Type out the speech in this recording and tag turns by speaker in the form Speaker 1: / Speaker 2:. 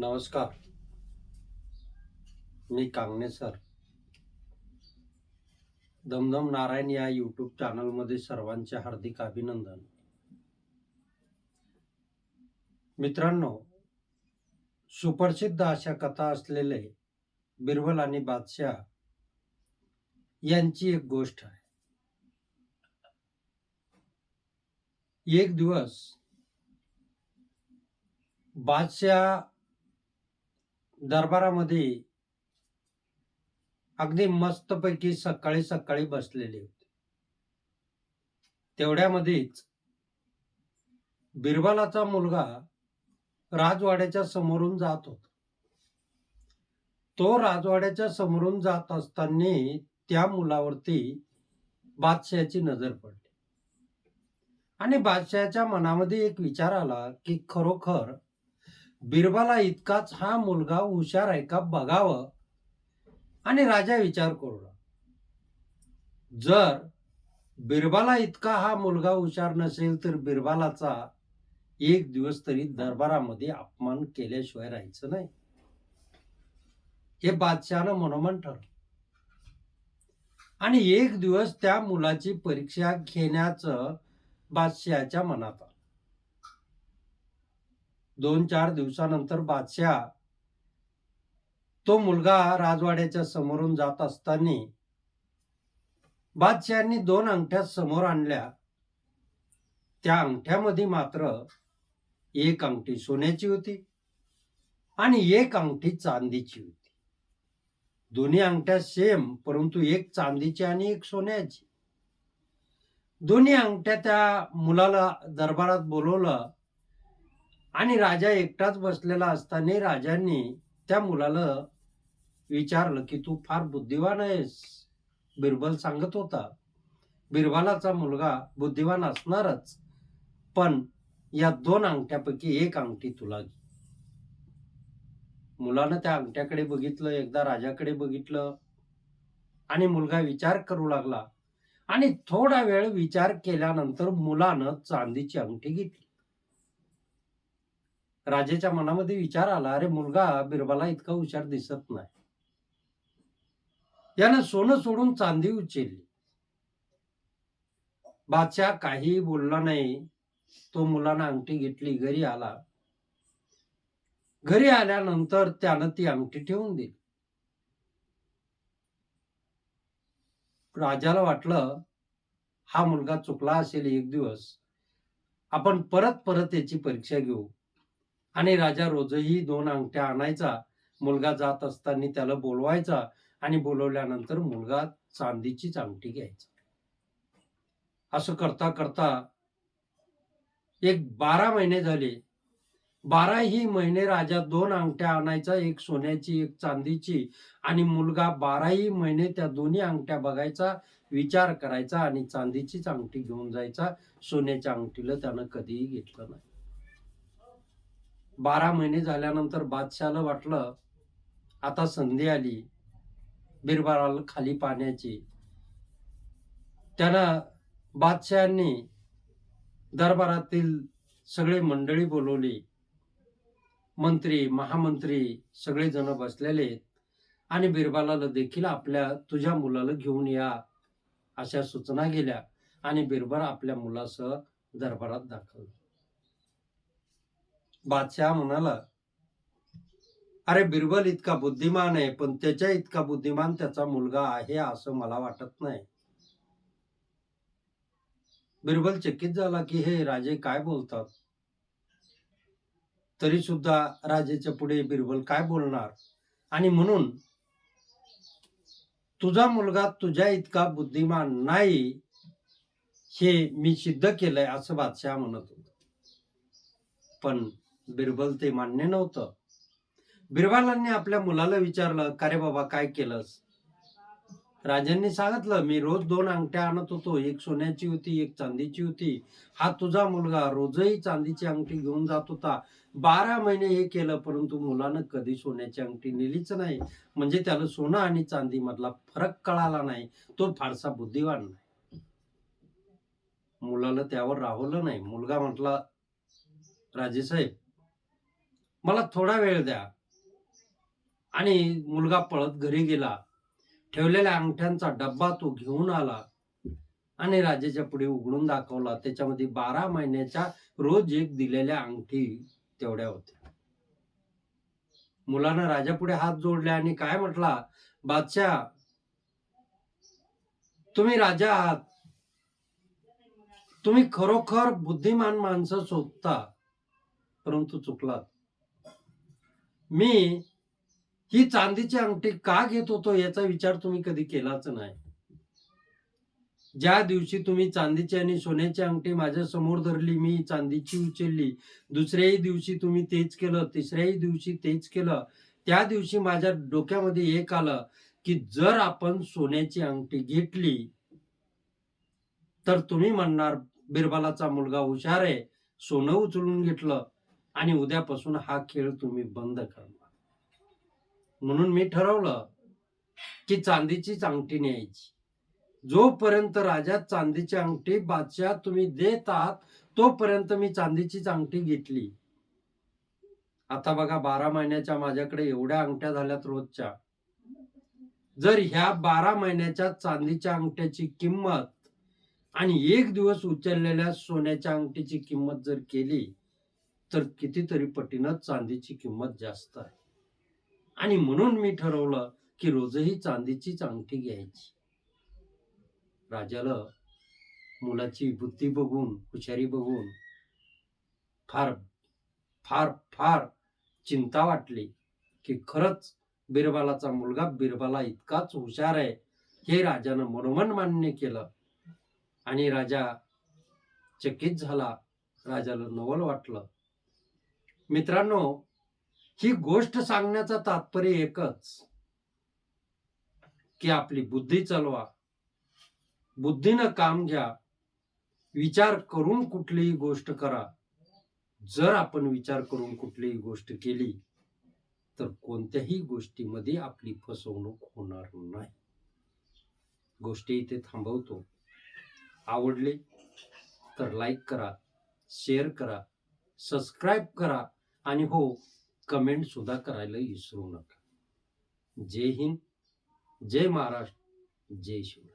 Speaker 1: नमस्कार. मी कांगणे सर. दमदम नारायण या यूट्यूब चॅनलमध्ये सर्वांचे हार्दिक अभिनंदन. मित्रांनो सुप्रसिद्ध अशा कथा असलेले बिरबल आणि बादशाह यांची एक गोष्ट आहे. एक दिवस बादशाह दरबारामध्ये अगदी मस्तपैकी सकाळी सकाळी बसलेले होते. तेवढ्यामध्येच बिरबलाचा मुलगा राजवाड्याच्या समोरून जात होता. तो राजवाड्याच्या समोरून जात असताना त्या मुलावरती बादशहाची नजर पडली. आणि बादशहाच्या मनामध्ये एक विचार आला की खरोखर बिरबला इतकाच हा मुलगा हुशार आहे का बघावं? आणि राजा विचार करू जर बिरबला इतका हा मुलगा हुशार नसेल तर बिरबालाचा एक दिवस तरी दरबारामध्ये अपमान केल्याशिवाय राहायचं नाही. हे बादशहानं मनोमन ठरलं. आणि एक दिवस त्या मुलाची परीक्षा घेण्याचं बादशहाच्या मनात दोन चार दिवसानंतर बादशाह तो मुलगा राजवाड्याच्या समोरून जात असताना बादशहांनी दोन अंगठ्या समोर आणल्या. त्या अंगठ्यामध्ये मात्र एक अंगठी सोन्याची होती आणि एक अंगठी चांदीची होती. दोन्ही अंगठ्या सेम परंतु एक चांदीची आणि एक सोन्याची. दोन्ही अंगठ्या त्या मुलाला दरबारात बोलवलं. आणि राजा एकटाच बसलेला असताना राजांनी त्या मुलाला विचारलं की तू फार बुद्धिवान आहेस. बिरबल सांगत होता बिरबलाचा मुलगा बुद्धिवान असणारच पण या दोन अंगठ्यापैकी एक अंगठी तुला घे. मुलानं त्या अंगठ्याकडे बघितलं एकदा राजाकडे बघितलं आणि मुलगा विचार करू लागला आणि थोडा वेळ विचार केल्यानंतर मुलानं चांदीची अंगठी घेतली. राजेच्या मनामध्ये विचार आला अरे मुलगा बिरबला इतका हुशार दिसत नाही. यानं सोनं सोडून चांदी उचलली. बादशाह काही बोलला नाही. तो मुलानं अंगठी घेतली घरी आला. घरी आल्यानंतर त्यानं ती अंगठी ठेवून दिली. राजाला वाटलं हा मुलगा चुकला असेल एक दिवस. आपण परत परत याची परीक्षा घेऊ. आणि राजा रोजही दोन अंगठ्या आणायचा. मुलगा जात असताना त्याला बोलवायचा आणि बोलवल्यानंतर मुलगा चांदीचीच अंगठी घ्यायचा. असं करता करता एक बारा महिने झाले. बाराही महिने राजा दोन अंगठ्या आणायचा एक सोन्याची एक चांदीची आणि मुलगा बाराही महिने त्या दोन्ही अंगठ्या बघायचा विचार करायचा आणि चांदीचीच अंगठी घेऊन जायचा. सोन्याच्या अंगठीला त्यानं कधीही घेतलं नाही. बारा महिने झाल्यानंतर बादशाला वाटलं आता संधी आली बिरबाराला खाली पाण्याची. त्यानं बादशहांनी दरबारातील सगळे मंडळी बोलवली. मंत्री महामंत्री सगळे जण बसलेले आणि बिरबालाला देखील आपल्या तुझ्या मुलाला घेऊन या अशा सूचना गेल्या आणि बिरबल आपल्या मुलासह दरबारात दाखल. बादशाह म्हणाला अरे बिरबल इतका बुद्धिमान आहे पण त्याच्या इतका बुद्धिमान त्याचा मुलगा आहे असं मला वाटत नाही. बिरबल चकित झाला की हे राजे काय बोलतात? तरी सुद्धा राजेच्या पुढे बिरबल काय बोलणार? आणि म्हणून तुझा मुलगा तुझ्या इतका बुद्धिमान नाही हे मी सिद्ध केलंय असं बादशाह म्हणत होत. पण बिरबल ते मान्य नव्हतं. बिरबलांनी आपल्या मुलाला विचारलं का रे बाबा काय केलंस? राजांनी सांगितलं मी रोज दोन अंगठ्या आणत होतो. एक सोन्याची होती एक चांदीची होती. हा तुझा मुलगा रोजही चांदीची अंगठी घेऊन जात होता. बारा महिने हे केलं परंतु मुलानं कधी सोन्याची अंगठी नेलीच नाही. म्हणजे त्याला सोनं आणि चांदी मधला फरक कळाला नाही. तो फारसा बुद्धिवान नाही. मुलाला त्यावर राहवलं नाही. मुलगा म्हटला राजेसाहेब मला थोडा वेळ द्या. आणि मुलगा पळत घरी गेला. ठेवलेल्या अंगठ्यांचा डब्बा तो घेऊन आला. आणि राजाच्या पुढे उघडून दाखवला. त्याच्यामध्ये बारा महिन्याच्या रोज एक दिलेल्या अंगठी तेवढ्या होत्या. मुलानं राजापुढे हात जोडले आणि काय म्हटला? बादशाह तुम्ही राजा आहात. तुम्ही खरोखर बुद्धिमान माणसं शोधता परंतु चुकलात. मी ही चांदीची अंगठी का घेत होतो याचा विचार तुम्ही कधी केलाच नाही. ज्या दिवशी तुम्ही चांदीची आणि सोन्याची अंगठी माझ्यासमोर धरली मी चांदीची उचलली दुसऱ्याही दिवशी तुम्ही तेच केलं तिसऱ्याही दिवशी तेच केलं त्या दिवशी माझ्या डोक्यामध्ये एक आलं की जर आपण सोन्याची अंगठी घेतली तर तुम्ही म्हणणार बिरबलाचा मुलगा हुशार आहे सोनं उचलून घेतलं आणि उद्यापासून हा खेळ तुम्ही बंद करणार. म्हणून मी ठरवलं की चांदीचीच अंगठी न्यायची. जोपर्यंत राजा चांदीची अंगठी बादशाह तुम्ही देत आहात तोपर्यंत मी चांदीचीच अंगठी घेतली. आता बघा बारा महिन्याच्या माझ्याकडे एवढ्या अंगठ्या झाल्यात रोजच्या. जर ह्या बारा महिन्याच्या चांदीच्या अंगठ्याची किंमत आणि एक दिवस उचललेल्या सोन्याच्या अंगठीची किंमत जर केली तर कितीतरी पटीनं चांदीची किंमत जास्त आहे. आणि म्हणून मी ठरवलं की रोजही चांदीचीच अंगठी घ्यायची. राजाला मुलाची बुद्धी बघून हुशारी बघून फार फार फार चिंता वाटली की खरंच बिरबालाचा मुलगा बिरबाला इतकाच हुशार आहे हे राजानं मनोमन मान्य केलं. आणि राजा चकित झाला. राजाला नवल वाटलं. मित्रांनो ही गोष्ट सांगण्याचं तात्पर्य एकच की आपली बुद्धी चालवा. बुद्धीनं काम घ्या. विचार करून कुठलीही गोष्ट करा. जर आपण विचार करून कुठलीही गोष्ट केली तर कोणत्याही गोष्टीमध्ये आपली फसवणूक होणार नाही. गोष्टी इथे थांबवतो. आवडले तर लाईक करा शेअर करा सबस्क्राईब करा. आणि हो कमेंट सुद्धा करायला विसरू नका. जय हिंद जय महाराष्ट्र जय शिव